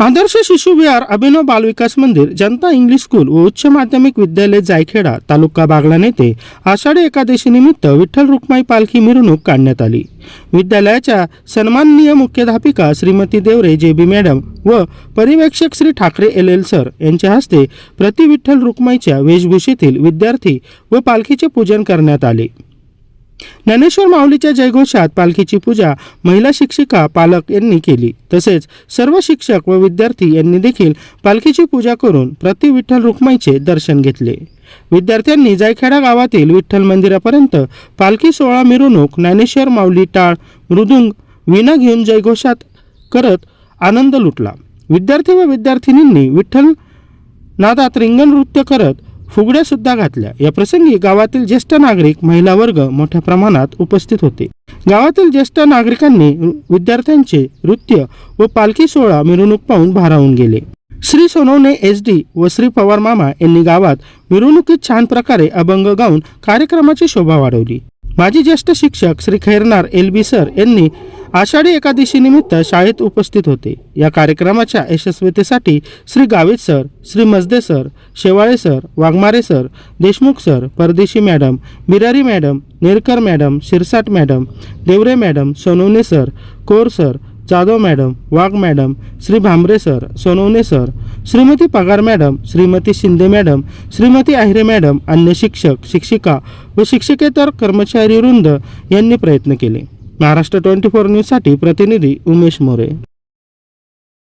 आदर्श शिशु विहार अभिनव बालविकास मंदिर जनता इंग्लिश स्कूल व उच्च माध्यमिक विद्यालय जायखेडा तालुका बागला येथे आषाढी एकादशीनिमित्त विठ्ठल रुक्माई पालखी मिरवणूक काढण्यात आली. विद्यालयाच्या सन्माननीय मुख्याध्यापिका श्रीमती देवरे जे बी मॅडम व पर्यवेक्षक Shri Thackeray L L sir यांच्या हस्ते प्रति विठ्ठल रुक्माईच्या वेशभूषेतील विद्यार्थी व पालखीचे पूजन करण्यात आले. ज्ञानेश्वर माऊलीच्या जयघोषात पालखीची पूजा महिला शिक्षिका पालक यांनी केली. तसेच सर्व शिक्षक व विद्यार्थी यांनी देखील पालखीची पूजा करून प्रति विठ्ठल रुक्माईचे दर्शन घेतले. विद्यार्थ्यांनी जायखेडा गावातील विठ्ठल मंदिरापर्यंत पालखी सोहळा मिरवणूक ज्ञानेश्वर माऊली टाळ मृदुंग विना घेऊन जयघोषात करत आनंद लुटला. विद्यार्थी व विद्यार्थिनींनी विठ्ठल नादात रिंगण नृत्य करत फुगड्या सुद्धा घातल्या. या प्रसंगी गावातील ज्येष्ठ नागरिक महिला वर्ग मोठ्या प्रमाणात उपस्थित होते. गावातील ज्येष्ठ नागरिकांनी विद्यार्थ्यांचे नृत्य व पालखी सोहळा मिरवणूक पाहून भारावून गेले. श्री सोनवणे एस डी व श्री पवार मामा यांनी गावात मिरवणुकीत छान प्रकारे अभंग गाऊन कार्यक्रमाची शोभा वाढवली. माजी ज्येष्ठ शिक्षक Shri Khairnar L B sir यांनी आषाढी एकादशीनिमित्त शाळेत उपस्थित होते. या कार्यक्रमाच्या यशस्वीतेसाठी Shri Gavit sir Shri Majde sir Shewale sir Waghmare sir Deshmukh sir Pardeshi madam Birari madam Nerkar madam Shirsat madam Deore madam Sonawane sir Kor sir Jadhav madam Wagh madam Shri Bhambare sir Sonawane sir Shrimati Pagar madam Shrimati Shinde madam Shrimati Ahire madam अन्य शिक्षक शिक्षिका व शिक्षकेतर कर्मचारी वृंद यांनी प्रयत्न केले. महाराष्ट्र ट्वेंटी फोर न्यूजसाठी प्रतिनिधी उमेश मोरे.